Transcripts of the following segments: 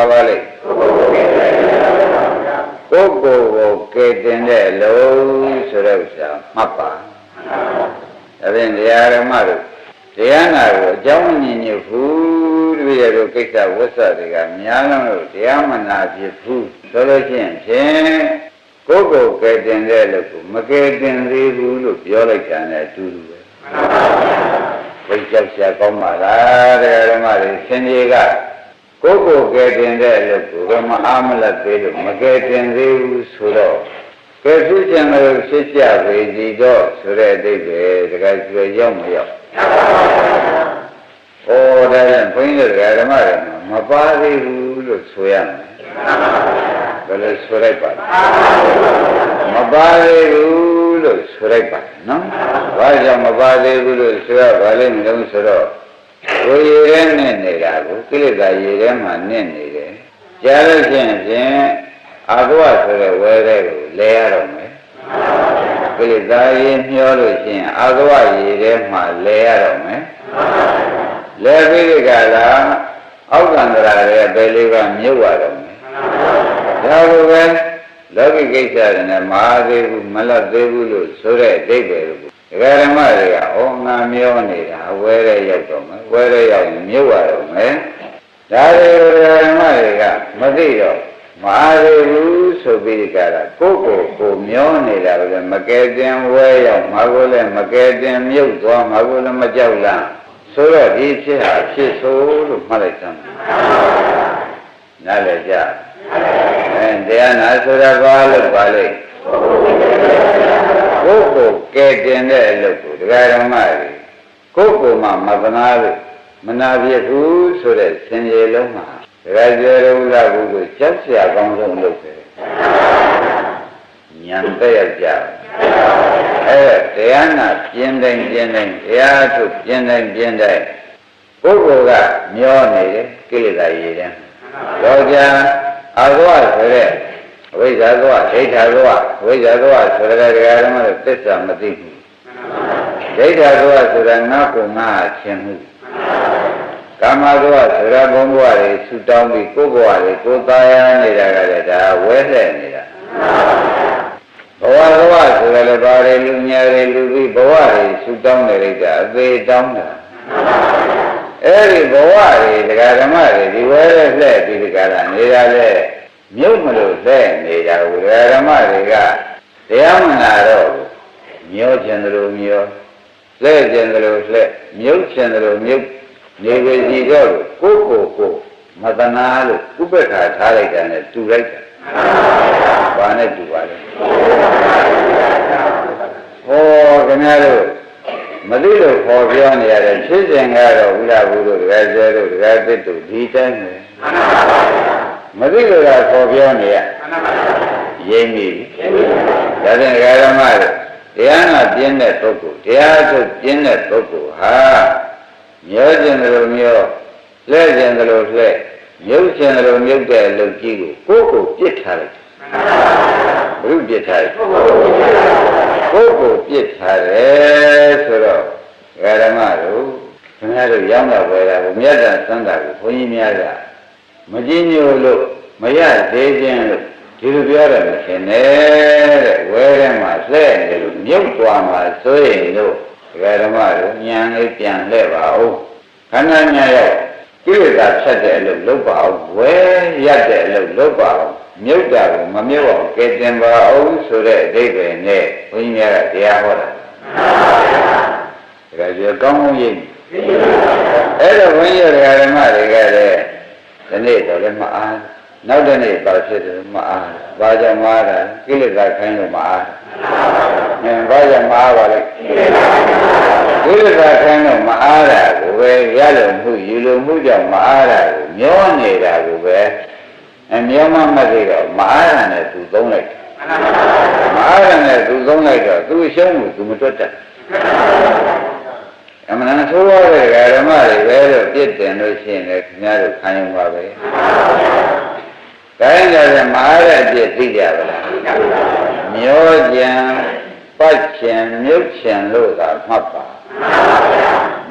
ပါပါလိမ့်ကိုယ်ကိုယ်ကိုကဲတင်တဲ့အလုံးဆိုတဲ့ဥစ္စာမှတ်ပါဒါဖြင့်တရားဓမ္မတို့တရားနာကိုအကြောင်းမမြင်ညဘူးတပည့်ရတို့ကိစ္စဝတ်ဆတွေကများလုံးလို့တရားမနာဖြစ်ဘူးဆိုလို့ရှိရင်ဖြင့်ကိုယ်ကိုယ်ကဲတင်တဲ့လို့ကိုမကဲတင်သေးဘူးလို့ပြောလိုက်တာနဲ့အတူတူပဲဘိတ်ကြောက်ရှာကောင်းပါလားတရားဓမ္မတွေဆင်းရဲက ကိုယ်ကိုယ်ကဲတင်တဲ့လို့ကိုမအားမလတ်သေးလို့မကဲတင်သေးဘူးဆိုတော့ကဲသူကျင်လို့ဖြစ်ကြပေစီတော့ဆိုတဲ့အတိတ်ပဲတခါကျွေရောက်မရောက်ဩဒါရင်ဘုန်းကြီးတို့ဓမ္မတွေမပါသေးဘူးလို့ဆိုရမယ်ဘယ်လိုဆိုလိုက်ပါလဲမပါသေးဘူးလို့ဆိုလိုက်ပါနော်ဘာကြောင့်မပါသေးဘူးလို့ဆိုရပါလိမ့်မလို့ဆိုတော့ ကိုယ်ရည်ရဲနဲ့နေတာကိုကိလေသာရည်ထဲမှာနစ်နေတယ်ကြားလို့ရှိရင်ဖြင့်အာသဝဆိုတဲ့ဝဲတဲ့ကိုလဲရတော့မယ်ကိလေသာရည်မျောလို့ရှိရင်အာသဝရည်ထဲမှာလဲရတော့မယ်လဲပြီးဒီကလာအောက်ကံတရာရဲ့ဘယ်လေးကမြုပ်ရတော့မယ်ဒါလိုပဲလောကီကိစ္စတွေနဲ့မအားသေးဘူးမလတ်သေးဘူးလို့ဆိုတဲ့အဓိပ္ပာယ်ကို ဒကာဓမ္မတွေကဩငါမျောနေတာဝဲတဲ့ရောက်တော့မယ်ဝဲတဲ့ရောက်ရင်မြုပ်ရတော့မယ်ဒါတွေကိုဒကာဓမ္မတွေကမသိတော့မအားသေးဘူးဆိုပြီးကြတာကိုယ့်ကိုယ်ကိုမျောနေတာပဲမကဲတင်ဝဲရောက်ငါကိုလည်းမကဲတင်မြုပ်သွားငါကိုလည်းမကြောက်လားဆိုတော့ဒီဖြစ်ဟာဖြစ်ဆိုလို့မှတ်လိုက်သမ်းနားလည်ကြအဲတရားနာဆိုတာဘာလို့ပါလိမ့် ကိုယ့်ကိုကယ်တင်တဲ့အလုပ်ကိုဒကာဓမ္မတွေကိုယ့်ကိုယ်မှမသနာလို့မနာပြည့်ဘူးဆိုတဲ့စင်ရည်လုံးမှာဒကာကျေရုံလာဘူးကိုကြောက်စရာကောင်းဆုံးလုပ်တယ်ညံတဲ့ရကြအဲတရားနာပြင်းတိုင်းပြင်းတိုင်းတရားထုတ်ပြင်းတိုင်းပြင်းတိုင်းပုဂ္ဂိုလ်ကမျောနေတယ်ကိလေသာရည်တယ်တော့ကြာအဘောဆိုတဲ့ အဝိဇ္ဇာသောဒိဋ္ဌာသောဝိဇ္ဇာသောဆိုတဲ့တရားဓမ္မတွေသစ္စာမသိဘူးဒိဋ္ဌာသောဆိုတာငါ့ကိုငါချင်းမှုကာမသောဆိုတာဘုံဘဝတွေဆူတောင်းပြီးကိုယ်ဘဝတွေကိုယ်သားရနေတာကလည်းဒါဝဲလှည့်နေတာဘဝဘဝဆိုတယ်လည်းဘာတွေလူညာတွေလူပြီးဘဝတွေဆူတောင်းနေလိုက်တာအသေးတောင်းတာအဲ့ဒီဘဝတွေတရားဓမ္မတွေဒီဝဲလှည့်ပြီးဒီကရနေတာလေ မြုပ်မလို့လဲနေတာကိုဓမ္မတွေကတရားမနာတော့မျောကျင်တယ်လို့မျောလဲကျင်တယ်လို့လဲမြုပ်ကျင်တယ်လို့မြုပ်နေပြီစီတော့ကိုယ့်ကိုယ်ကိုမတနာလို့ဥပ္ပခါထားလိုက်တာနဲ့တူလိုက်တာဘာနဲ့တူပါလဲဟောခင်ဗျားတို့မသိလို့ခေါ်ပြောနေရတယ်ဖြစ်စဉ်ကတော့ဘုရားဘုရားတို့တကယ်ကျဲတို့တကယ်သစ်တို့ဒီတိုင်းပဲ မသိလို့ကခေါ်ပြောနေရရိမ့်ပြီဒါဖြင့်ဓမ္မတို့တရားနာပြင်းတဲ့ပုဂ္ဂိုလ်တရားထုတ်ပြင်းတဲ့ပုဂ္ဂိုလ်ဟာမျောကျင်တယ်လို့မျောလှဲ့ကျင်တယ်လို့လှဲ့မြုပ်ကျင်တယ်လို့မြုပ်တဲ့အလုပ်ကြီးကိုကိုယ့်ကိုပြစ်ထားလိုက်ဘုရုပြစ်ထားလိုက်ကိုယ့်ကိုပြစ်ထားတယ်ဆိုတော့ဓမ္မတို့ခင်ဗျားတို့ရောင်းတာဝယ်တာကိုမြတ်တာစမ်းတာကိုဘုန်းကြီးများက မကြည့်ညို့လို့မရသေးခြင်းလို့ဒီလိုပြောတယ်မရှင်နဲ့တဲ့ဝဲထဲမှာလှဲ့နေလို့မြုပ်သွားမှာဆိုရင်တို့ဓမ္မတို့ညံလေးပြန်လှဲ့ပါဦးခန္ဓာညာရောက်ကိလေသာဖြတ်တဲ့အလုပ်လုပ်ပါအောင်ဝဲရက်တဲ့အလုပ်လုပ်ပါအောင်မြုပ်တာကိုမမြုပ်အောင်ကဲတင်ပါအောင်ဆိုတဲ့အဓိပ္ပာယ်နဲ့ဘုန်းကြီးများကတရားဟောတာဒါကြကောင်းကောင်းရိပ်အဲ့တော့ဘုန်းကြီးတွေကဓမ္မတွေကလည်း ဒီနေ့တော့လည်းမအားနောက်တနေ့ပါဖြစ်တယ်မအားဘာကြောင့်မအားတာကိလေသာခိုင်းလို့မအားအဲဘာကြောင့်မအားပါလဲကိလေသာခိုင်းလို့မအားတာကိုပဲရလို့မှုယူလို့မှုကြောင့်မအားတာကိုမျောနေတာကိုပဲအမျောမှမသိတော့မအားတာနဲ့သူသုံးလိုက်မအားတာနဲ့သူသုံးလိုက်တော့သူရှုံးမှုသူမတွတ်တတ် အမှန်တန်ဆိုးရတဲ့ဓမ္မတွေပဲလို့ပြစ်တင်လို့ရှိရင်လည်းခင်ဗျားတို့ခံယူပါပဲတိုင်းကြတဲ့မအားတဲ့အပြစ်သိကြပါလားမျောကြံပတ်ချင်မြုပ်ချင်လို့သာမှတ်ပါ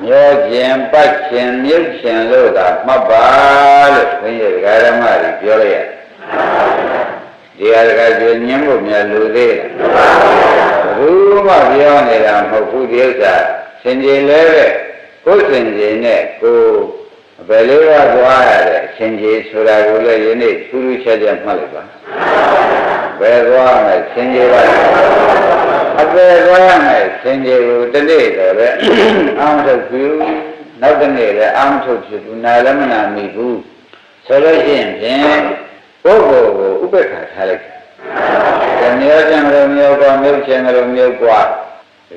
မျောခြင်းပတ်ခြင်းမြုပ်ခြင်းလို့သာမှတ်ပါလို့ဘုန်းကြီးဓမ္မတွေပြောလိုက်ရတယ်ဒီဟာကကျညင်းဖို့များလူသေးတယ်ဘူးမှပြောနေတာမဟုတ်ဘူးဒီဥစ္စာ စင်ကြယ်လဲတဲ့ကိုယ်စင်ကြယ်နဲ့ကိုဘယ်လိုကသွားရတဲ့စင်ကြယ်ဆိုတာကိုလည်းယနေ့ထူးထူးခြားခြားမှတ်လိုက်ပါဘယ်သွားမယ်စင်ကြယ်ပါအပေသွားရမယ်စင်ကြယ်ကိုတနေ့တော့လေအောင်းထုတ်ပြုနောက်တနေ့လည်းအောင်းထုတ်ဖြစ်ဘူးနာလည်းမနာမိဘူးဆိုလို့ရှိရင်ဖြင့်ပုဂ္ဂိုလ်ကိုဥပ္ပခါထားလိုက်။တမျိုးချင်းလိုမျိုးကမျိုးချင်းလိုမျိုးกว่า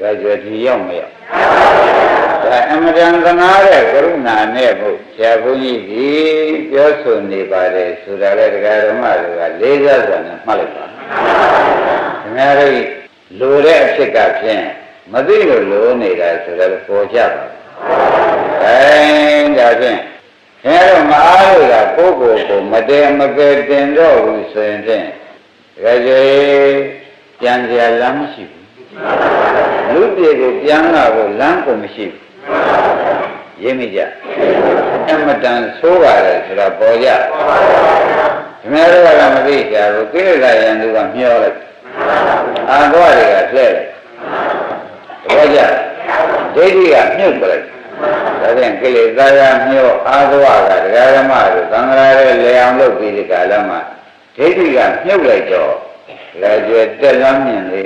ဒါကြွယ်ဒီရောက်မရောက်။ဒါအမတန်သနာတဲ့ကရုဏာနဲ့ဘုရားဘုန်းကြီးဒီပြောဆိုနေပါတယ်ဆိုတာလေတရားဓမ္မတွေကလေးစားစွာနဲ့မှတ်လိုက်ပါ။ခင်ဗျားတို့လိုတဲ့အဖြစ်ကဖြင့်မသိလို့လိုနေတာဆိုတော့ပေါ်ကြပါ။အဲဒါဖြင့်အဲတော့မအားလို့ကပုဂ္ဂိုလ်ကိုမတည်မကယ်တင်တော့ဘူးဆိုရင်ဖြင့်ကြည်ပြန်ကြလမ်းမရှိဘူး လူပြေကိုပြန်လာဖို့လမ်းကိုမရှိဘူးရင်းမိကြအမတန်ဆိုးပါတယ်ဆိုတာပေါ်ကြခင်ဗျားတို့ကမသိကြဘူးကိလေသာယံသူကမျောလိုက်အာသွားတွေကလှဲ့လိုက်ဘောကြဒိဋ္ဌိကမြုပ်ပလိုက်ဒါဖြင့်ကိလေသာကမျောအာသွားကတရားဓမ္မတို့သံဃာရဲ့လေအောင်လုပ်ပြီးဒီကာလမှာဒိဋ္ဌိကမြုပ်လိုက်တော့လာကျွဲတက်လမ်းမြင်လေ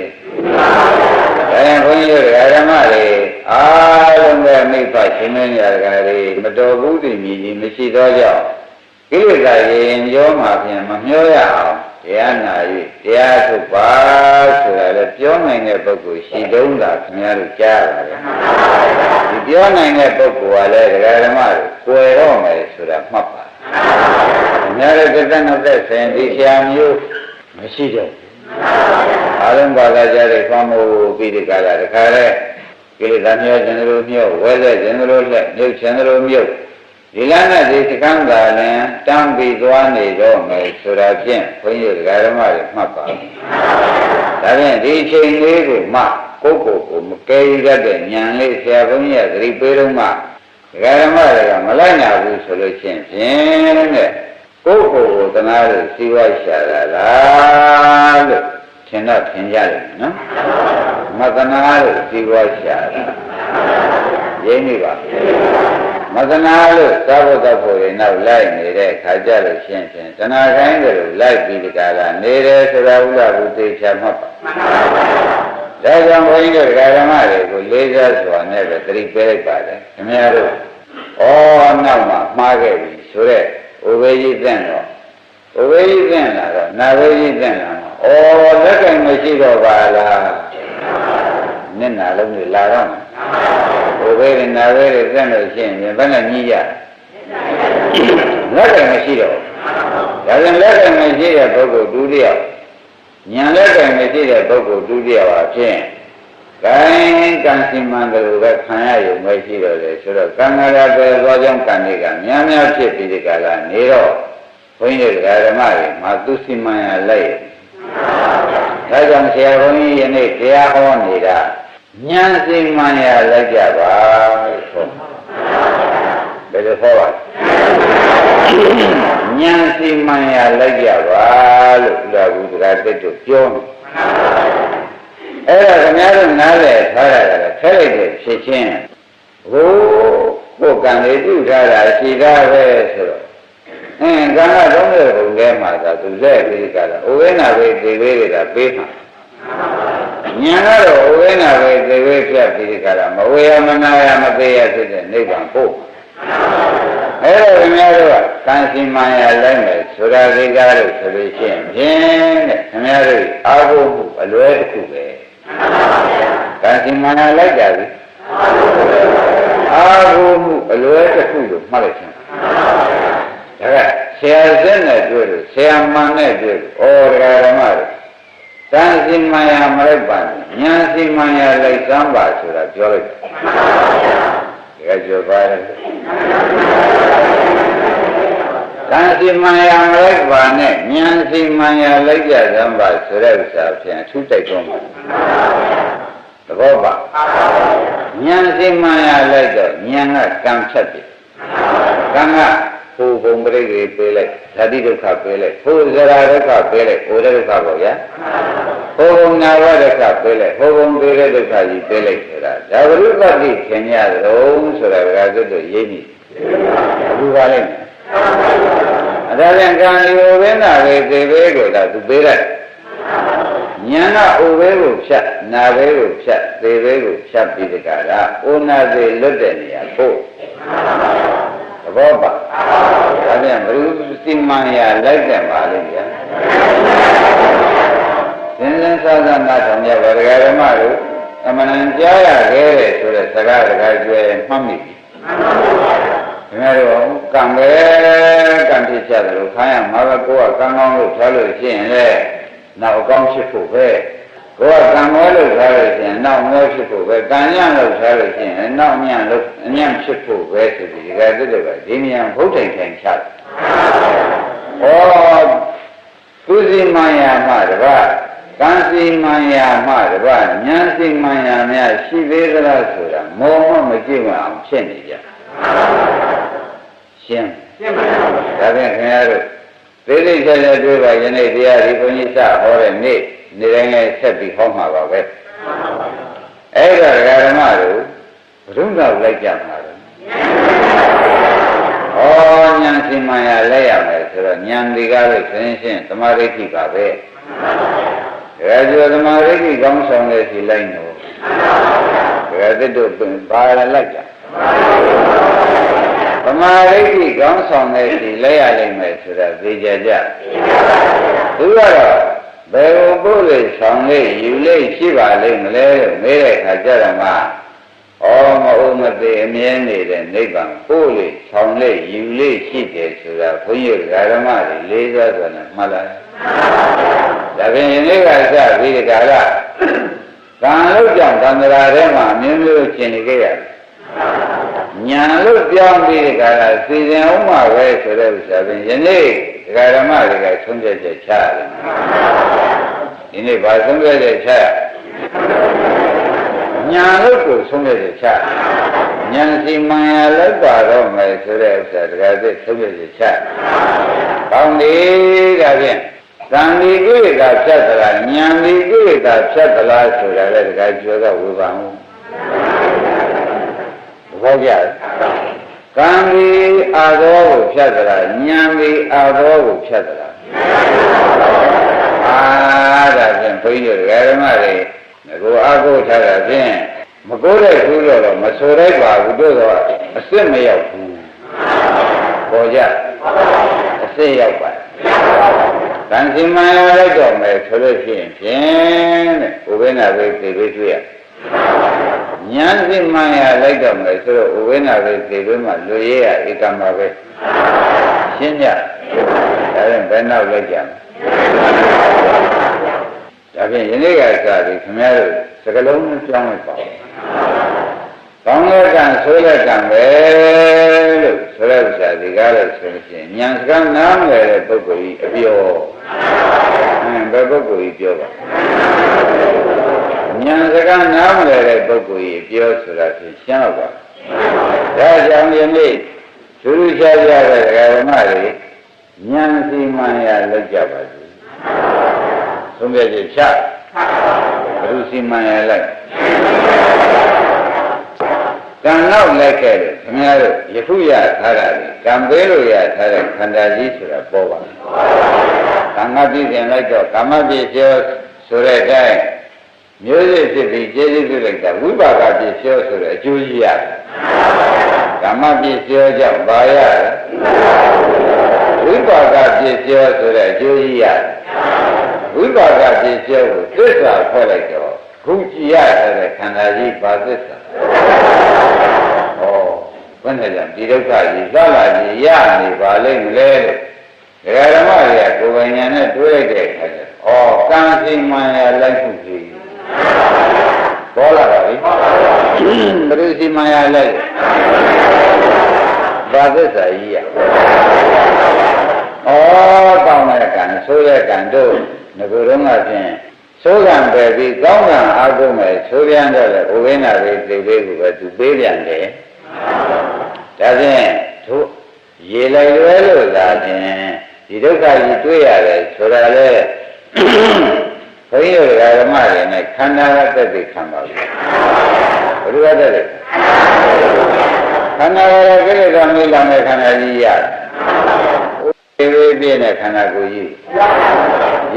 ဒါရင်ဘုန်းကြီးတို့ဓမ္မတွေအားလုံးပဲမိဖရှင်မင်းရတကာတွေမတော်ဘူးတည်မြည်ကြီးမရှိတော့ကြောင့်ကိလေသာရင်ရောမှဖြင့်မမျောရအောင်တရားနာ၍တရားထုတ်ပါဆိုတာလည်းပြောနိုင်တဲ့ပုဂ္ဂိုလ်ရှိတုံးတာခင်ဗျားတို့ကြားပါတယ်ဒီပြောနိုင်တဲ့ပုဂ္ဂိုလ်ကလည်းဒကာဓမ္မတွေကွယ်တော့မယ်ဆိုတာမှတ်ပါခင်ဗျားတို့တသက်နဲ့သက်ဆိုင်ဒီဆရာမျိုးမရှိတော့ အလုံးပါလာကြတဲ့ကောင်းမှုပြီးဒီကလာတခါလဲကိလေသာမျောခြင်းတို့မျောဝဲဆက်ခြင်းတို့လက်မြုပ်ခြင်းတို့မြုပ်ဒီလနဲ့ဒီစကံသာလင်တမ်းပြီးသွားနေတော့မယ်ဆိုတာဖြင့်ဘုန်းကြီးဓမ္မတွေမှတ်ပါဒါဖြင့်ဒီချိန်လေးကိုမှကိုယ့်ကိုယ်ကိုမကဲရတတ်တဲ့ဉာဏ်လေးဆရာဘုန်းကြီးကသတိပေးတော့မှဓမ္မတွေကမလိုက်နိုင်ဘူးဆိုလို့ချင်းဖြင့်တဲ့ကိုယ့်ကိုယ်ကိုတနာလို့စီဝါရှာတာလားလို့ ထင်တော့ထင်ကြတယ်နော်မတနာလို့စီဝါရှာတာရင်းနေပါမတနာလို့သာဝတ္တဖို့ရင်နောက်လိုက်နေတဲ့ခါကြလို့ရှင်းဖြင့်တဏှာခိုင်းတယ်လို့လိုက်ပြီးဒီကလာနေတယ်ဆိုတာဥလာဘူးသိချာမှတ်ပါဒါကြောင့်ဘုန်းကြီးတို့ဓမ္မတွေကိုလေးစားစွာနဲ့ပဲသတိပေးလိုက်ပါတယ်ခင်ဗျားတို့ဩနောက်မှမှားခဲ့ပြီဆိုတော့ဥပေကြီးသင့်တော့ဥပေကြီးသင့်လာတော့နာဝေကြီးသင့်လာတော့ ဩလက်ကင်မရှိတော့ပါလားမျက်နာလုံးတွေလာတော့ဥပေကြီးနာဝေကြီးသင့်လို့ရှိရင်ဘယ်နဲ့ကြီးရလက်ကင်မရှိတော့ဒါပြန်လက်ကင်မရှိတဲ့ပုဂ္ဂိုလ်ဒုတိယညာလက်ကင်မရှိတဲ့ပုဂ္ဂိုလ်ဒုတိယပါဖြင့်ကံကံစီမံတယ်လို့ပဲခံရရုံပဲရှိတော့တယ်ဆိုတော့ကံကရတဲ့သောကြောင့်ကံတွေကများများဖြစ်ပြီးဒီကလာနေတော့ဘုန်းကြီးဓမ္မတွေမှာသူစီမံရလိုက် ဒါကြောင့်ဆရာဘုန်းကြီးယနေ့တရားဟောနေတာဉာဏ်စီမံရလိုက်ကြပါဆိုဘယ်လိုဟောပါဉာဏ်စီမံရလိုက်ကြပါလို့ဘုရားဘုရားတက်တို့ပြောနေအဲ့ဒါခင်ဗျားတို့နားလည်ထားရတာလဲထဲလိုက်တဲ့ဖြစ်ချင်းဟိုကိုယ်ကံလေးပြုထားတာရှိတာပဲဆိုတော့ အင်းကံကတော့တဲ့ဘုံထဲမှာသာသူလက်ပြီးကြတာဩဝိနာပဲသေဝေးတွေကပေးမှာညာကတော့ဩဝိနာပဲသေဝေးပြတ်ပြီးကြတာမဝေယမနာယမသေးရဖြစ်တဲ့နိဗ္ဗာန်ပို့အဲ့တော့ခင်ဗျားတို့ကကံစီမံရလိုက်မယ်ဆိုတာဒီကားလို့ဆိုလို့ရှိရင်ဖြင့်တဲ့ခင်ဗျားတို့အာဟုမှုအလွဲတစ်ခုပဲကံစီမံရလိုက်ကြပြီအာဟုမှုအလွဲတစ်ခုလို့မှတ်လိုက်ချင် ဒါကဆရာစက်နဲ့တွေ့လို့ဆရာမှန်နဲ့တွေ့လို့ဩတရားဓမ္မတွေတန်စီမံရမလိုက်ပါနဲ့ညာစီမံရလိုက်စမ်းပါဆိုတာပြောလိုက်တယ်ဒါကြောပါတယ်တန်စီမံရမလိုက်ပါနဲ့ညာစီမံရလိုက်ကြစမ်းပါဆိုတဲ့ဥစ္စာဖြင့်အထူးတိုက်တွန်းပါသဘောပါဉာဏ်စိမှန်ရလိုက်တော့ဉာဏ်ကကံဖြတ်ပြီကံက ဟိုဘုံပရိသေပေးလိုက်ဓာတိဒုက္ခပေးလိုက်ဟိုဇရာဒုက္ခပေးလိုက်ဟိုဒုက္ခပေါ့ဗျာဟိုဘုံနာဝဒုက္ခပေးလိုက်ဟိုဘုံပေးတဲ့ဒုက္ခကြီးပေးလိုက်ဆိုတာဒါဝိပဿတိခင်ရတော့ဆိုတာကကျွတ်တို့ရိပ်နေအခုပါလိမ့်မယ်အဒါပြန်ကံဒီဟိုဘင်းနာပဲသေဘေးကိုဒါသူပေးလိုက်ဉာဏ်ကအိုဘေးကိုဖြတ်နာဘေးကိုဖြတ်သေဘေးကိုဖြတ်ပြီးတကရာအိုနာသေးလွတ်တဲ့နေရာပို့သ ဘောပါဒါပြန်ဘုရုစိမံရလိုက်တယ်ပါလိမ့်ဗျာသင်္သင်သာသနာတော်မြတ်ဗဒဂရမတို့အမှန်တန်ကြားရခဲ့တယ်ဆိုတဲ့စကားတကားကျွဲမှတ်မိပြီခင်ဗျားတို့ကံပဲကံဖြစ်ကြတယ်လို့ခိုင်းရမှာပဲကိုယ်ကကံကောင်းလို့ထားလို့ရှိရင်လေနောက်အကောင်းဖြစ်ဖို့ပဲ ကိုယ်ကကံမောလို့ထားလို့ရှိရင်နောက်မောဖြစ်ဖို့ပဲကံညံ့လို့ထားလို့ရှိရင်နောက်ညံ့လို့အညံ့ဖြစ်ဖို့ပဲဆိုပြီးဒီကတည်းကဒီနေရာဘုဒ္ဓံထိုင်ချတယ်။ဩသူစီမယမတပါကံစီမယမတပါဉာဏ်စီမယများရှိသေးသလားဆိုတာမောမမကြည့်မအောင်ဖြစ်နေကြ။ရှင်းရှင်းပါပါဒါဖြင့်ခင်ဗျားတို့သိသိချာချာတွေ့ပါယနေ့တရားဒီဘုန်းကြီးစဟောတဲ့နေ့ နေတိုင်းလည်းဆက်ပြီးဟောမှာပါပဲအဲ့ဒါဓမ္မတို့ဘုရုံတော့လိုက်ကြမှာတော့ဩဉာဏ်စီမံရလက်ရမယ်ဆိုတော့ဉာဏ်ဒီကားလို့ဆိုရင်ရှင်းသမာဓိဋ္ဌိပါပဲဒါကြောင့်သမာဓိဋ္ဌိကောင်းဆောင်တဲ့စီလိုက်နော်ဒါသစ်တို့ပါရလိုက်ကြသမာဓိဋ္ဌိကောင်းဆောင်တဲ့စီလက်ရလိမ့်မယ်ဆိုတော့သိကြကြသူကတော့ ဘယ်ကိုပို့လေဆောင်လေယူလေရှိပါလိမ့်မလဲလို့မေးတဲ့အခါကျတော့မှဩမဟုတ်မသေးအမြဲနေတဲ့နိဗ္ဗာန်ပို့လေဆောင်လေယူလေရှိတယ်ဆိုတာဘုန်းကြီးဓမ္မတွေလေးစားစွာနဲ့မှတ်လိုက်ဒါဖြင့်ယနေ့ကစပြီးဒီကရကံလို့ကြောင့်သံဃာထဲမှာအမျိုးမျိုးရှင်းနေကြရတယ်ညာလို့ပြောင်းပြီးဒီကရစီစဉ်အောင်မှာပဲဆိုတဲ့ဥစ္စာဖြင့်ယနေ့ဒကာဓမ္မတွေကဆုံးဖြတ်ချက်ချရတယ်ဒီ နေ့ဘာဆုံးဖြတ်ချက်ချညာလို့ကိုဆုံးဖြတ်ချက်ချညာစီမံရလိုက်ပါတော့မယ်ဆိုတဲ့ဥစ္စာဒကာသစ်ဆုံးဖြတ်ချက်ချကောင်းပြီဒါဖြင့်သံဒီကိလေသာဖြတ်သလားဉာဏ်ဒီကိလေသာဖြတ်သလားဆိုတာလည်းဒကာကျော်ကဝေဖန်မှုဘောကြကံဒီအာသောကိုဖြတ်သလားဉာဏ်ဒီအာသောကိုဖြတ်သလားအာ ဒါဖြင့်ဘုန်းကြီးတို့ဓမ္မတွေငကိုအကုထားတာဖြင့်မကိုးတဲ့ဘူးတော့မဆိုလိုက်ပါဘူးတို့တော့အစ်စ်မရောက်ဘူးပေါ်ကြအစ်စ်ရောက်ပါတန်စီမံရလိုက်တော့မယ်ဆိုလို့ရှိရင်ဖြင့်တဲ့ဥပ္ပနာပဲသိပြီးတွေ့ရဉာဏ်စီမံရလိုက်တော့မယ်ဆိုတော့ဥပ္ပနာပဲသိပြီးမှလူရဲရဧကံပါပဲ ရှင်းကြဒါရင်ဘယ်နောက်လိုက်ကြမလဲဒါဖြင့်ယနေ့ကစပြီးခင်ဗျားတို့စကလုံးနဲ့ပြောင်းလိုက်ပါဦးကောင်းတဲ့ကံဆိုးတဲ့ကံပဲလို့ဆိုတဲ့ဥစ္စာဒီကားလို့ဆိုလို့ရှိရင်ဉာဏ်စကားနားမလည်တဲ့ပုဂ္ဂိုလ်ကြီးအပြောအင်းဘယ်ပုဂ္ဂိုလ်ကြီးပြောပါဉာဏ်စကားနားမလည်တဲ့ပုဂ္ဂိုလ်ကြီးပြောဆိုတာဖြင့်ရှင်းတော့ပါဒါကြောင့်ယနေ့ သူတို့ရှားကြတဲ့ဓမ္မတွေဉာဏ်စီမံရလောက်ကြပါစေသုံးပြချက်ချဘုရုစီမံရလိုက်ကံနောက်လိုက်ခဲ့တယ်ခင်ဗျားတို့ယခုရထားတာလေကံပေးလို့ရထားတဲ့ခန္ဓာကြီးဆိုတာပေါ်ပါကံမပြည့်စင်လိုက်တော့ကာမပြည့်ကျော်ဆိုတဲ့အတိုင်းမျိုးစေ့ဖြစ်ပြီးကျေးဇူးပြုလိုက်တာဝိပါကပြည့်ကျော်ဆိုတဲ့အကျိုးကြီးရတယ် ကာမပြည့်ကျော်ကြောင့်ဘာရဝိပါကပြည့်ကျော်ဆိုတဲ့အကျိုးကြီးရတယ်ဝိပါကပြည့်ကျော်ကိုသစ္စာဖွဲ့လိုက်တော့ခုကြည်ရတဲ့ခန္ဓာကြီးဘာသစ္စာဩဘယ်နဲ့ကြောင့်ဒီဒုက္ခကြီးသလာကြီးရနေပါလိမ့်မလဲလို့ဒကာဓမ္မတွေကကိုယ်ပိုင်ညာနဲ့တွေးလိုက်တဲ့အခါကျဩကံစိမံရလိုက်ခုကြီး ပေါ်လာပါပြီဘယ်လိုစိမံရလိုက်ဘာသစ္စာကြီးရဩကောင်းတဲ့ကံဆိုးတဲ့ကံတို့ငါတို့ကဖြင့်ဆိုးကံပဲပြီးကောင်းကံအားကိုးမယ်ဆိုပြန်တော့လေဥပိ္ပနာလေးသိသေးကိုပဲသူပေးပြန်တယ်ဒါဖြင့်သူရေလိုက်လွဲလို့သာဖြင့်ဒီဒုက္ခကြီးတွေ့ရတယ်ဆိုတာလေ ဘုန်းကြီးတို့ဓမ္မတွေနဲ့ခန္ဓာကတက်သိခံပါဘူးဘုရားတက်တယ်ခန္ဓာကကိလေသာမေးလာတဲ့ခန္ဓာကြီးရတယ်ဒီလိုပြည့်တဲ့ခန္ဓာကိုယ်ကြီး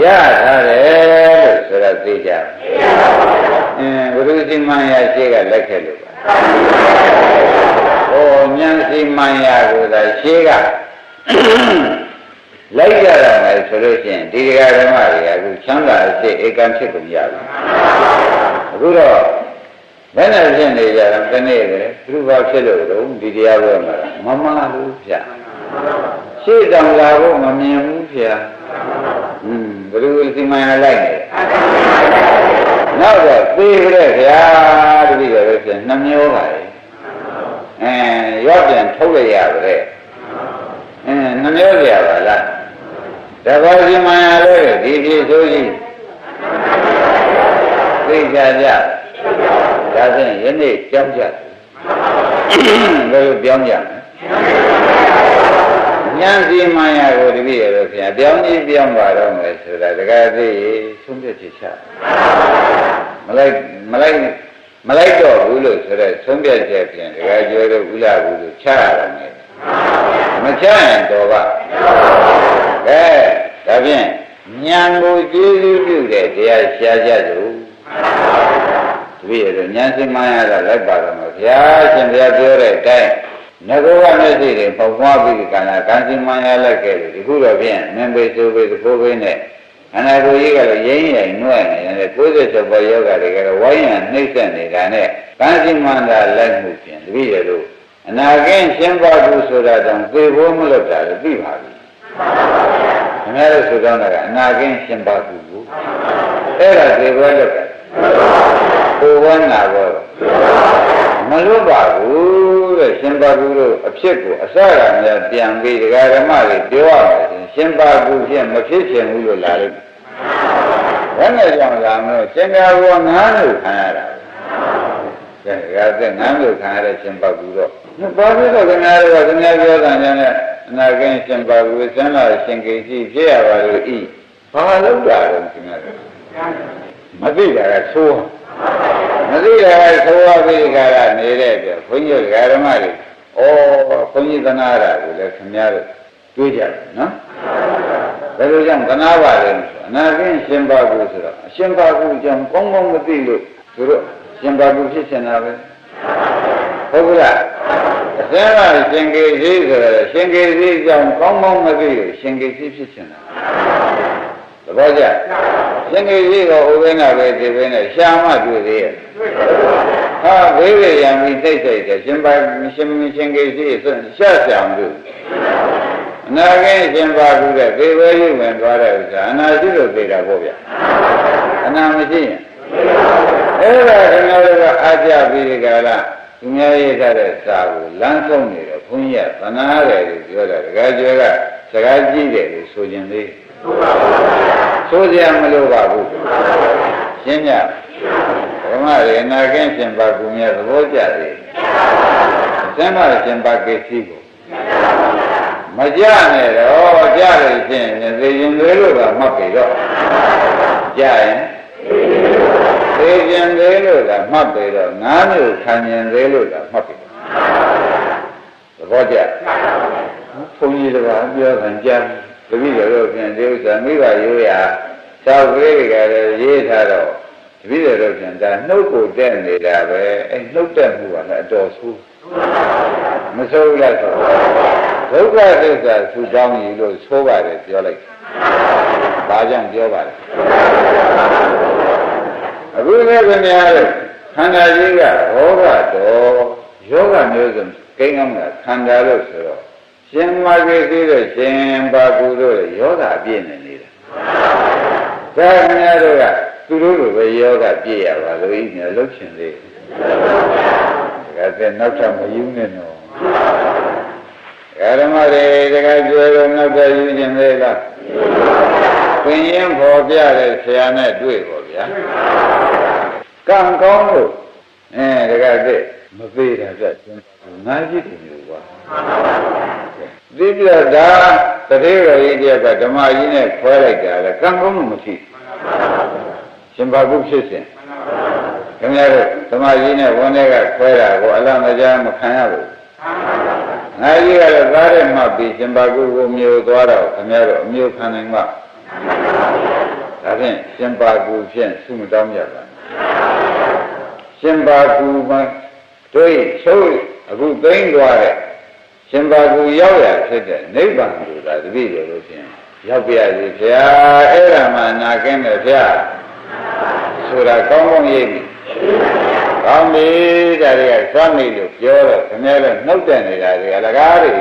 ရထားတယ်လို့ဆိုတာသိကြအင်းဘုရုစီမံရရှိကလက်ခဲ့လို့ပါဩဉာဏ်စီမံရကိုသာရှိက လိုက်ကြရမယ်ဆိုလို့ရှိရင်ဒီဒကာဓမ္မတွေကအခုချမ်းသာအဖြစ်ဧကံဖြစ်ကုန်ကြပြီအခုတော့ဘယ်နဲ့ဖြစ်နေကြတော့တနေ့ပဲသူဘာဖြစ်လို့တော့ဒီတရားပွဲမှာမမလို့ဗျရှေ့တောင်လာဖို့မမြင်ဘူးဗျာอืมဘယ်လိုစီမံရလိုက်နေနောက်တော့သေကြတဲ့ဗျာတပည့်တော်လည်းပြန်နှမျိုးပါလေအဲရော့ပြန်ထုတ်လိုက်ရပါလေအဲနှမျိုးကြပါလား တဘောစီမံရလို့ဒီဖြစ်ဆိုကြီးသိကြကြဒါဖြင့်ယနေ့ကြောင်းကြတယ်ဘယ်လိုပြောင်းကြမလဲဉာဏ်စီမံရကိုတပည့်ရတော့ခင်ဗျာပြောင်းကြီးပြောင်းပါတော့မယ်ဆိုတာတကယ်သိဆုံးဖြတ်ချက်ချမလိုက်မလိုက်မလိုက်တော့ဘူးလို့ဆိုတော့ဆုံးဖြတ်ချက်ဖြင့်တကယ်ပြောတော့ဥလာဘူးလို့ချရတာမယ်မချရင်တော့ပါ ကဲဒါဖြင့်ဉာဏ်ကိုကျေးဇူးပြုတဲ့တရားရှားကြစို့တပည့်ရတော့ဉာဏ်စင်မှန်းရတာလိုက်ပါတော့မယ်ဗျာရှင်ဘုရားပြောတဲ့အတိုင်းငကောကမျက်စိတွေပေါက်ပွားပြီးကံလာကံစင်မှန်းရလိုက်ခဲ့တယ်ဒီခုတော့ဖြင့်မင်းပေဆိုပေသကိုပဲနဲ့အနာကိုကြီးကတော့ရင်းရင်နှွဲ့နေတယ်96ဘောယောဂတွေကတော့ဝိုင်းရနှိမ့်ဆက်နေတာနဲ့ကံစင်မှန်းတာလိုက်မှုဖြင့်တပည့်ရတော့အနာကင်းရှင်းပါဘူးဆိုတာတောင်သိဖို့မလုပ်တာလည်းသိပါပြီ ခင်ဗျားတို့ဆိုတော့ကအနာကင်းရှင်းပါဘူးအဲ့ဒါသိဖို့လုပ်တာကိုယ်ဝန်းနာဘောမလွတ်ပါဘူးတဲ့ရှင်ပါဘူးတို့အဖြစ်ကိုအစရများပြန်ပြီးဒကာဓမ္မတွေပြောရမယ်ရှင်ပါဘူးဖြင့်မဖြစ်ချင်ဘူးလို့လာလို့ဘယ်နဲ့ကြောင့်လာမလို့ရှင်ပါဘူးငါးလို့ခံရတာကဲဒါကငါးလို့ခံရတဲ့ရှင်ပါဘူးတော့ဘာဖြစ်လို့ခင်ဗျားတို့ကခင်ဗျားပြောတာနဲ့ အနာကင်းရှင်ပါဘူးဆန်းလာရှင်ကိစီဖြစ်ရပါလို့ဤဘာလို့တာလဲခင်ဗျားတို့မသိတာကသိုးမသိတာကသိုးရပြီကရနေတဲ့ပြဘုန်းကြီးဓမ္မတွေဩဘုန်းကြီးသနာတာကိုလည်းခင်ဗျားတို့တွေးကြတယ်နော်ဘယ်လိုကြောင့်သနာပါလဲဆိုအနာကင်းရှင်ပါဘူးဆိုတော့အရှင်ပါဘူးကြောင့်ကောင်းကောင်းမသိလို့သူတို့ရှင်ပါဘူးဖြစ်နေတာပဲဟုတ်က လားအစင်းကရှင်ကေစီဆိုတော့ရှင်ကေစီကြောင့်ကောင်းကောင်းမသိလို့ရှင်ကေစီဖြစ်နေတာသဘောကျရှင်ကေစီကဥပ္ပနာပဲဒီပဲနဲ့ရှာမတွေ့သေးရဲ့ဟာဘေးရရံပြီးသိစိတ်တယ်ရှင်ပါရှင်ရှင်ကေစီဆိုရှာကြံလို့အနာကင်းရှင်ပါဘူးတဲ့သေဝဲကြီးဝင်သွားတဲ့ဥစ္စာအနာရှိလို့သေတာပေါ့ဗျအနာမရှိရင်အဲ့ဒါခင်ဗျားတို့ကအားကြပြီးဒီကလာ သူများရေးထားတဲ့စာကိုလမ်းဆုံးနေတယ်ဘုန်းကြီးကသနာတယ်လို့ပြောတာတကယ်ကျွဲကစကားကြည့်တယ်လို့ဆိုခြင်းသေးဆိုကြမလို့ပါဘူးရှင်းညဘုမရေနာကင်းရှင်ပါကူမြတ်သဘောကျတယ်စမ်းပါရှင်ပါကိစ္စကိုမကြနဲ့တော့ကြလို့ရှင်သေခြင်းသေးလို့ကမှတ်ပြီတော့ကြရင် သေခြင်းသေးလို့ကမှတ်ပြီတော့ငါးမျိုးခံခြင်းသေးလို့ကမှတ်ပြီသဘောကျဘုန်းကြီးတပါးပြောခံကြတပည့်တော်တို့ပြန်ဒီဥစ္စာမိဘရိုးရာသောက်ကလေးတွေကလည်းရေးထားတော့တပည့်တော်တို့ပြန်ဒါနှုတ်ကိုတက်နေတာပဲအဲနှုတ်တက်မှုကလည်းအတော်ဆိုးမဆိုးဘူးလားဆိုဒုက္ခသစ္စာသူတောင်းယူလို့ဆိုးပါတယ်ပြောလိုက်ဘာကြောင့်ပြောပါလဲ အခုလည်းခင်ဗျားတို့ခန္ဓာကြီးကဘောဂတော်ယောဂမျိုးစုံကိန်းကမ်းကခန္ဓာလို့ဆိုတော့ရှင်မာဂေသိတဲ့ရှင်ပါကူတို့ယောဂအပြည့်နေနေတာဒါခင်ဗျားတို့ကသူတို့လိုပဲယောဂပြည့်ရပါလို့ဤမျိုးလှုပ်ရှင်သေးတယ်ဒါကဲနောက်ထပ်မယူနဲ့တော့ဓမ္မတွေတကယ်ပြောတော့နောက်ထပ်ယူခြင်းသေးလားပင်ရင်ပေါ်ပြတဲ့ဆရာနဲ့တွေ့ပေါ်ဗျာ ကံကောင်းလို့အဲတကယ်တည်းမသေးတာပြငါကြည့်တယ်လို့ကွာဒီပြဒါတတိယရေးတယောက်ကဓမ္မကြီးနဲ့ခွဲလိုက်တာလေကံကောင်းလို့မရှိရှင်ဘာကုဖြစ်စဉ်ခင်ဗျားတို့ဓမ္မကြီးနဲ့ဝန်တွေကခွဲတာကိုအလမကြားမခံရဘူးငါကြီးကလည်းသားတဲ့မှပြီးရှင်ဘာကုကိုမျိုးသွားတော့ခင်ဗျားတို့အမျိုးခံနိုင်မှာဒါဖြင့်ရှင်ဘာကုဖြင့်ဆုမတောင်းကြပါ ရှင်ဘာကုမှာတို့ချိုးအခုသိမ့်သွားတဲ့ရှင်ဘာကူရောက်ရဖြစ်တဲ့နိဗ္ဗာန်ကိုသာတပည့်တော်လို့ဖြင့်ရောက်ပြရစီဖျားအဲ့ဒါမှနာကင်းတယ်ဖျားဆိုတာကောင်းကောင်းရိပ်ပြီကောင်းပြီဒါတွေကသမ်းမိလို့ပြောတော့ခင်ဗျားတို့နှုတ်တယ်နေတာတွေအလကားတွေ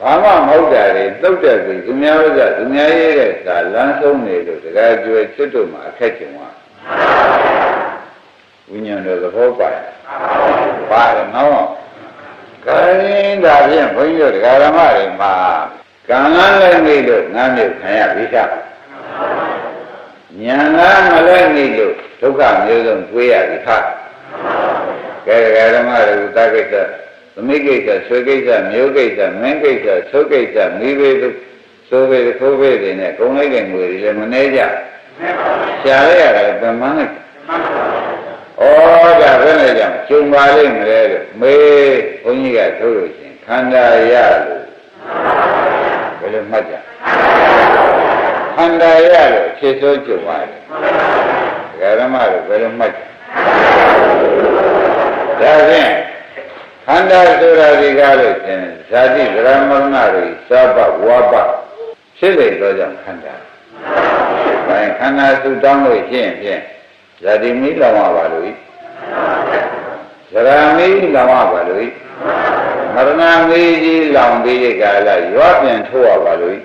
ဘာမှမဟုတ်တာတွေနှုတ်တယ်ဆိုသူများဥစ္စာသူများရေးတဲ့စာလမ်းဆုံးနေလို့တကားကျွဲချွတ်တို့မှာအခက်ကျင်သွား ဝိညာဉ်တော်သဘောပါတယ်ပါတယ်နော်ခိုင်းဒါဖြင့်ဘုန်းကြီးတို့တရားဓမ္မတွေမှာကံလန်းလည်းနေလို့ငမ်းမြုပ်ခံရပြီးသားညာလန်းမလည်းနေလို့ဒုက္ခမျိုးစုံတွေးရပြီးသားကဲတရားဓမ္မတွေသာကိစ္စသမိကိစ္စဆွေကိစ္စမျိုးကိစ္စမင်းကိစ္စသုကိစ္စမိဘတို့သိုးဘေးခိုးဘေးတွေနဲ့ဂုံလိုက်တဲ့ငွေတွေလည်းမနှဲကြရှားလိုက်ရတယ်ပြန်မှန်းလိုက် ဩဒါဘယ်နဲ့ကြောင့်ကျုံပါလိမ့်မလဲလို့မေးဘုန်းကြီးကထုတ်လို့ရှင်ခန္ဓာရလို့ဘယ်လိုမှတ်ကြခန္ဓာရလို့ဖြစ်စိုးကျုံပါတယ်ဓမ္မတို့ဘယ်လိုမှတ်ကြဒါဖြင့်ခန္ဓာဆိုတာဒီကားလို့ရှင်ဇာတိဗရမရဏတွေသဘဝဘဖြစ်လေတော့ကြောင့်ခန္ဓာဘယ်ခန္ဓာသူတောင်းလို့ရှိရင်ဖြင့် ဇာတိမိလောင်ရပါလို့ဇရာမိလောင်ရပါလို့မရဏမိကြီးလောင်ပြီးကြလာရွာပြန်ထိုးရပါလို့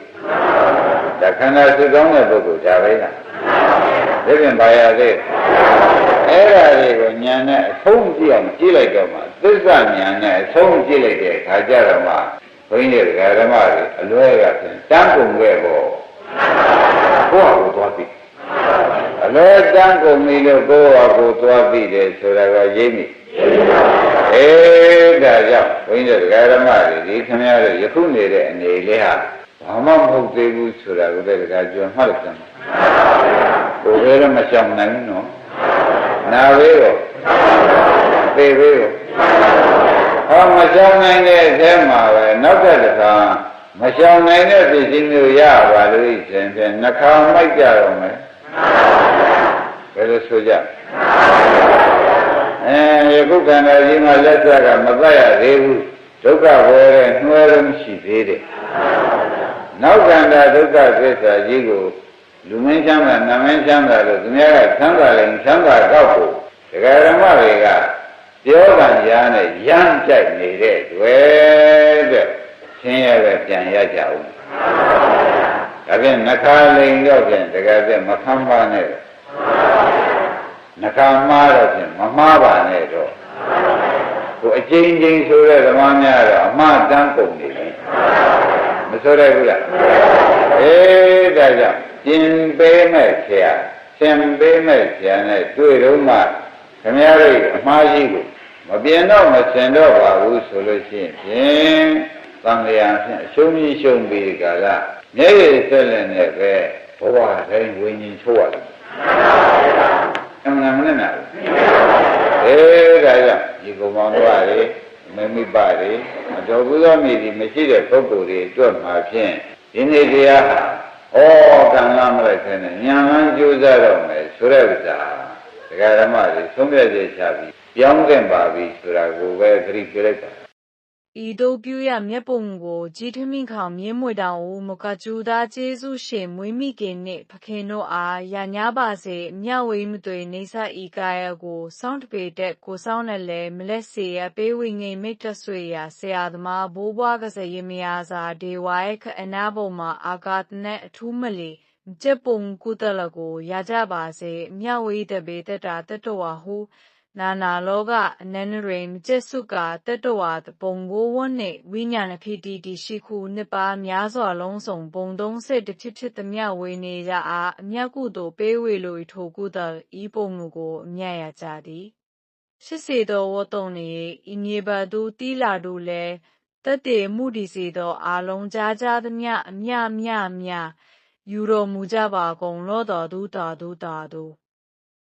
ဒါခန္ဓာသုတောင်းတဲ့ပုဂ္ဂိုလ်ဒါပဲလားဒီပြင်ပါရသေးအဲ့ဒါတွေကိုညာနဲ့အဆုံးကြည့်အောင်ကြည့်လိုက်တော့မှသစ္စာညာနဲ့အဆုံးကြည့်လိုက်တဲ့အခါကျတော့မှဘုန်းကြီးတွေဓမ္မတွေအလွဲကဖြင့်တန်းကုန်ခဲ့ပေါ့ကိုယ့်ဟာကိုယ်သွားသိ အလွဲတန်းကုန်ပြီလို့ကိုယ့်ဟာကိုယ်သွားသိတယ်ဆိုတာကရိပ်မိအေးဒါကြောင့်ဘုန်းကြီးတွေဓမ္မတွေဒီခင်ဗျားတို့ယခုနေတဲ့အနေလေးဟာဘာမှမဟုတ်သေးဘူးဆိုတာကိုလည်းတခါကြွမှတ်လိုက်တယ်ကိုယ်လည်းမရှောင်နိုင်ဘူးနော်နာဘေးရောသေဘေးရောဟောမရှောင်နိုင်တဲ့အထဲမှာပဲနောက်တစ်ခါမရှောင်နိုင်တဲ့ပစ္စည်းမျိုးရပါလို့ရှင်ဖြင့်နှခါမိုက်ကြတော့မယ် ဘယ်လိုဆိုကြအဲယခုခန္ဓာကြီးမှာလက်ဆက်ကမပတ်ရသေးဘူးဒုက္ခဘောရဲ့နှွဲလို့မရှိသေးတယ်နောက်ခန္ဓာဒုက္ခသစ္စာကြီးကိုလူမင်းချမ်းသာနမင်းချမ်းသာလို့သူများကချမ်းသာရင်ချမ်းသာတော့ကိုဒကာရမတွေကပြောကံရားနဲ့ရမ်းကြိုက်နေတဲ့တွေ့တဲ့ဆင်းရဲပဲပြန်ရကြအောင် ဒါဖြင့်နှခါလိန်တော့ဖြင့်ဒကာတဲ့မခမ်းပါနဲ့နှခါမှားတော့ဖြင့်မမှားပါနဲ့တော့ကိုအကျဉ်းချင်းဆိုတဲ့ဓမ္မများတော့အမှားတန်းကုန်နေပြီမဆိုရဘူးလားအေးဒါကြောင့်ကျင်ပေးမဲ့ဆရာဆင်ပေးမဲ့ဆရာနဲ့တွေ့တော့မှခမည်းတော်အမှားကြီးကိုမပြင်းတော့မဆင်တော့ပါဘူးဆိုလို့ရှိရင်ဖြင့်သံဃာဖြင့်အရှုံးကြီးရှုံးပြီးကြလား မျက်ရည်ဆက်လက်နဲ့ပဲဘဝတိုင်းဝิญဉ်ချိုးရတယ်အမှန်မှန်နဲ့နာအေးဒါကြောင့်ဒီကုံမောင်တို့ကလေမမိပတွေမတော်ဘူးသောမိဒီမရှိတဲ့ပုဂ္ဂိုလ်တွေအတွက်မှာဖြင့်ဒီနေ့တရားဟာဩကံလာမလိုက်ခဲနဲ့ညာမှန်းကြိုးစားတော့မယ်ဆိုတဲ့ဥစ္စာဒကာဓမ္မတွေသုံးပြည့်ချပြီးပြောင်းတင်ပါပြီဆိုတာကိုပဲသတိပြလိုက်ပါဤတို့ ပြုရမျက်ပုံကိုကြီးထမိခေါမြင်းမွေတောင်ဦးမကကျူသားကျေးဇူးရှင်မွေးမိခင်နှင့်ဖခင်တို့အားရညာပါစေမြဝေမသွေနေဆဤကာယကိုစောင့်တပေတက်ကိုစောင့်နဲ့လဲမလက်စေရပေးဝိငိမိတ်တဆွေရာဆရာသမားဘိုးဘွားကစရမယာစာဒေဝရဲ့ခအနာပုံမှာအာကာတနဲ့အထူးမလီကျက်ပုံကုတလကိုရကြပါစေမြဝေတပေတက်တာတတဝဟု နာနာလောကအနန္တရိမကျက်စုကတတ္တဝါပုံကိုဝတ်နှင့်ဝိညာဏဖြစ်တည်တည်ရှိခုနှစ်ပါးများစွာလုံးစုံပုံသုံးဆက်တစ်ဖြစ်ဖြစ်သမျှဝေနေကြအားအမြတ်ကုသိုလ်ပေးဝေလိုထိုကုသဤပုံမူကိုအမြတ်ရကြသည်ရှိစေသောဝတ္တုံနေဤမြေပါသူတီလာတို့လည်းတက်တေမှုဒီစေသောအာလုံးကြားကြားသမျှအမြအမြအမြယူတော်မူကြပါကုန်လောတော်သူတော်သူတော်သူ